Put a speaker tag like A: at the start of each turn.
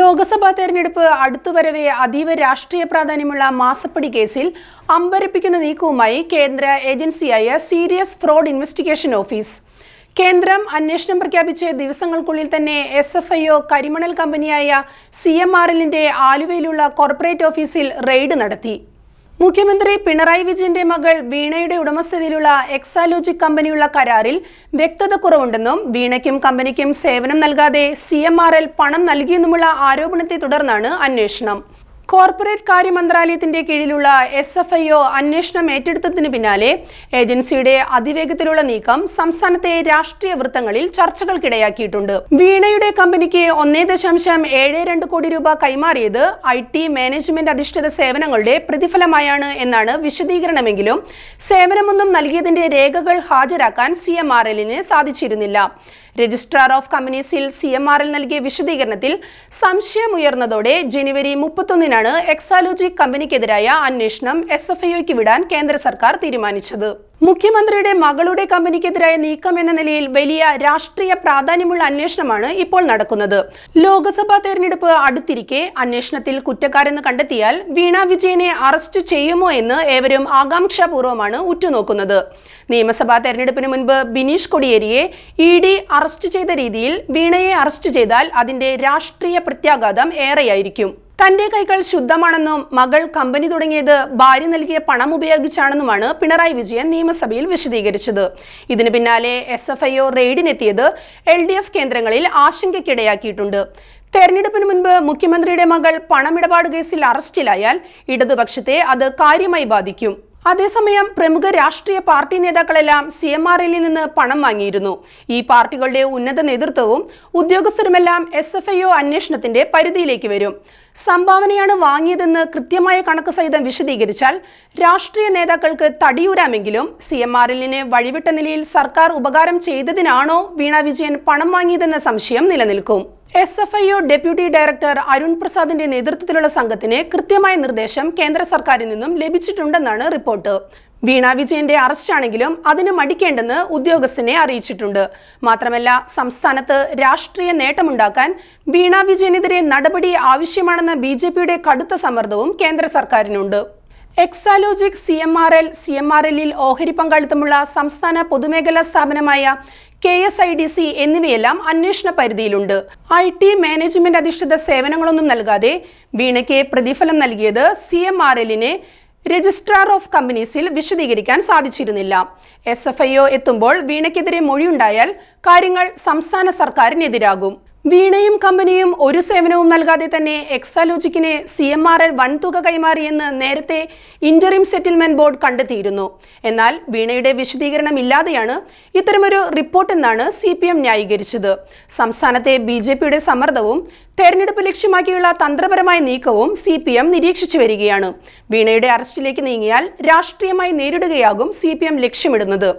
A: ലോക്സഭാ തെരഞ്ഞെടുപ്പ് അടുത്തുവരവെ അതീവ രാഷ്ട്രീയ പ്രാധാന്യമുള്ള മാസപ്പടി കേസിൽ അമ്പരപ്പിക്കുന്ന നീക്കവുമായി കേന്ദ്ര ഏജൻസിയായ സീരിയസ് ഫ്രോഡ് ഇൻവെസ്റ്റിഗേഷൻ ഓഫീസ്. കേന്ദ്രം അന്വേഷണം പ്രഖ്യാപിച്ച ദിവസങ്ങൾക്കുള്ളിൽ തന്നെ എസ് എഫ് ഐ ഒ കരിമണൽ കമ്പനിയായ സി എം ആർ എല്ലിന്റെ ആലുവയിലുള്ള കോർപ്പറേറ്റ് ഓഫീസിൽ റെയ്ഡ് നടത്തി. മുഖ്യമന്ത്രി പിണറായി വിജയന്റെ മകൾ വീണയുടെ ഉടമസ്ഥതയിലുള്ള എക്സാലോജിക് കമ്പനിയുള്ള കരാറിൽ വ്യക്തത കുറവുണ്ടെന്നും വീണയ്ക്കും കമ്പനിക്കും സേവനം നൽകാതെ സി പണം നൽകിയെന്നുമുള്ള ആരോപണത്തെ തുടർന്നാണ് അന്വേഷണം. കോർപ്പറേറ്റ് കാര്യ മന്ത്രാലയത്തിന്റെ കീഴിലുള്ള എസ് എഫ് ഐ ഒ അന്വേഷണം ഏറ്റെടുത്തതിന് പിന്നാലെ ഏജൻസിയുടെ അതിവേഗത്തിലുള്ള നീക്കം സംസ്ഥാനത്തെ രാഷ്ട്രീയ വൃത്തങ്ങളിൽ ചർച്ചകൾക്കിടയാക്കിയിട്ടുണ്ട്. വീണയുടെ കമ്പനിക്ക് ഒന്നേ ദശാംശം ഏഴ് രണ്ട് കോടി രൂപ കൈമാറിയത് ഐ ടി മാനേജ്മെന്റ് അധിഷ്ഠിത സേവനങ്ങളുടെ പ്രതിഫലമായാണ് എന്നാണ് വിശദീകരണമെങ്കിലും സേവനമൊന്നും നൽകിയതിന്റെ രേഖകൾ ഹാജരാക്കാൻ സി എം ആർ എല്ലിന് സാധിച്ചിരുന്നില്ല. രജിസ്ട്രാർ ഓഫ് കമ്പനീസിൽ സി എം ആറിൽ നൽകിയ വിശദീകരണത്തിൽ സംശയമുയർന്നതോടെ ജനുവരി മുപ്പത്തൊന്നിനാണ് എക്സാലോജി കമ്പനിക്കെതിരായ അന്വേഷണം എസ് എഫ് ഐക്ക് വിടാൻ കേന്ദ്ര സർക്കാർ തീരുമാനിച്ചത്. മുഖ്യമന്ത്രിയുടെ മകളുടെ കമ്പനിക്കെതിരായ നീക്കം എന്ന നിലയിൽ വലിയ രാഷ്ട്രീയ പ്രാധാന്യമുള്ള അന്വേഷണമാണ് ഇപ്പോൾ നടക്കുന്നത്. ലോക്സഭാ തെരഞ്ഞെടുപ്പ് അടുത്തിരിക്കെ അന്വേഷണത്തിൽ കുറ്റക്കാരെന്ന് കണ്ടെത്തിയാൽ വീണ വിജയനെ അറസ്റ്റ് ചെയ്യുമോ എന്ന് ഏവരും ആകാംക്ഷാപൂർവമാണ് ഉറ്റുനോക്കുന്നത്. നിയമസഭാ തെരഞ്ഞെടുപ്പിന് മുൻപ് ബിനീഷ് കൊടിയേരിയെ ഇ ഡി അറസ്റ്റ് ചെയ്ത രീതിയിൽ വീണയെ അറസ്റ്റ് ചെയ്താൽ അതിന്റെ രാഷ്ട്രീയ പ്രത്യാഘാതം ഏറെയായിരിക്കും. തന്റെ കൈകൾ ശുദ്ധമാണെന്നും മകൾ കമ്പനി തുടങ്ങിയത് ഭാര്യ നൽകിയ പണം ഉപയോഗിച്ചാണെന്നുമാണ് പിണറായി വിജയൻ നിയമസഭയിൽ വിശദീകരിച്ചത്. ഇതിന് പിന്നാലെ എസ് എഫ് ഐ ഒ റെയ്ഡിനെത്തിയത് എൽ ഡി എഫ് കേന്ദ്രങ്ങളിൽ ആശങ്കയ്ക്കിടയാക്കിയിട്ടുണ്ട്. തെരഞ്ഞെടുപ്പിന് മുൻപ് മുഖ്യമന്ത്രിയുടെ മകൾ പണമിടപാട് കേസിൽ അറസ്റ്റിലായാൽ ഇടതുപക്ഷത്തെ അത് കാര്യമായി ബാധിക്കും. അതേസമയം പ്രമുഖ രാഷ്ട്രീയ പാർട്ടി നേതാക്കളെല്ലാം സി എം ആർ എല്ലിൽ നിന്ന് പണം വാങ്ങിയിരുന്നു. ഈ പാർട്ടികളുടെ ഉന്നത നേതൃത്വവും ഉദ്യോഗസ്ഥരുമെല്ലാം എസ് എഫ് ഐ ഒ അന്വേഷണത്തിന്റെ പരിധിയിലേക്ക് വരും. സംഭാവനയാണ് വാങ്ങിയതെന്ന് കൃത്യമായ കണക്ക് സഹിതം വിശദീകരിച്ചാൽ രാഷ്ട്രീയ നേതാക്കൾക്ക് തടിയൂരാമെങ്കിലും സി എം ആർ എല്ലിനെ വഴിവിട്ട നിലയിൽ സർക്കാർ ഉപകാരം ചെയ്തതിനാണോ വീണ വിജയൻ പണം വാങ്ങിയതെന്ന സംശയം നിലനിൽക്കും. S F I O deputy director Arun പ്രസാദിന്റെ നേതൃത്വത്തിലുള്ള സംഘത്തിന് കൃത്യമായ നിർദ്ദേശം കേന്ദ്ര സർക്കാരിൽ നിന്നും ലഭിച്ചിട്ടുണ്ടെന്നാണ് റിപ്പോർട്ട്. വീണ വിജയന്റെ അറസ്റ്റാണെങ്കിലും അതിന് മടിക്കേണ്ടെന്ന് ഉദ്യോഗസ്ഥനെ അറിയിച്ചിട്ടുണ്ട്. മാത്രമല്ല സംസ്ഥാനത്ത് രാഷ്ട്രീയ നേട്ടമുണ്ടാക്കാൻ വീണ വിജയനെതിരെ നടപടി ആവശ്യമാണെന്ന ബി കടുത്ത സമ്മർദ്ദവും കേന്ദ്ര സർക്കാരിനുണ്ട്. Exalogic C M R L C M R എല്ലിൽ ഓഹരി പങ്കാളിത്തമുള്ള സംസ്ഥാന പൊതുമേഖലാ സ്ഥാപനമായ K S I D C എന്നിവയെല്ലാം അന്വേഷണ പരിധിയിലുണ്ട്. ഐ ടി മാനേജ്മെന്റ് അധിഷ്ഠിത സേവനങ്ങളൊന്നും നൽകാതെ വീണയ്ക്ക് പ്രതിഫലം നൽകിയത് സി എം ആർ എല്ലിനെ രജിസ്ട്രാർ ഓഫ് കമ്പനീസിൽ വിശദീകരിക്കാൻ സാധിച്ചിരുന്നില്ല. എസ് എഫ് ഐ ഒ എത്തുമ്പോൾ വീണയ്ക്കെതിരെ മൊഴിയുണ്ടായാൽ കാര്യങ്ങൾ സംസ്ഥാന സർക്കാരിനെതിരാകും. വീണയും കമ്പനിയും ഒരു സേവനവും നൽകാതെ തന്നെ എക്സാലോജിക്കിനെ സി എം ആർ എൽ വൻതുക കൈമാറിയെന്ന് നേരത്തെ ഇന്ററിം സെറ്റിൽമെന്റ് ബോർഡ് കണ്ടെത്തിയിരുന്നു. എന്നാൽ വീണയുടെ വിശദീകരണം ഇല്ലാതെയാണ് ഇത്തരമൊരു റിപ്പോർട്ടെന്നാണ് സി പി എം ന്യായീകരിച്ചത്. സംസ്ഥാനത്തെ ബി ജെ പിയുടെ സമ്മർദ്ദവും തെരഞ്ഞെടുപ്പ് ലക്ഷ്യമാക്കിയുള്ള തന്ത്രപരമായ നീക്കവും സി പി എം നിരീക്ഷിച്ചു വരികയാണ്. വീണയുടെ അറസ്റ്റിലേക്ക് നീങ്ങിയാൽ രാഷ്ട്രീയമായി നേരിടുകയാകും സി പി എം ലക്ഷ്യമിടുന്നത്.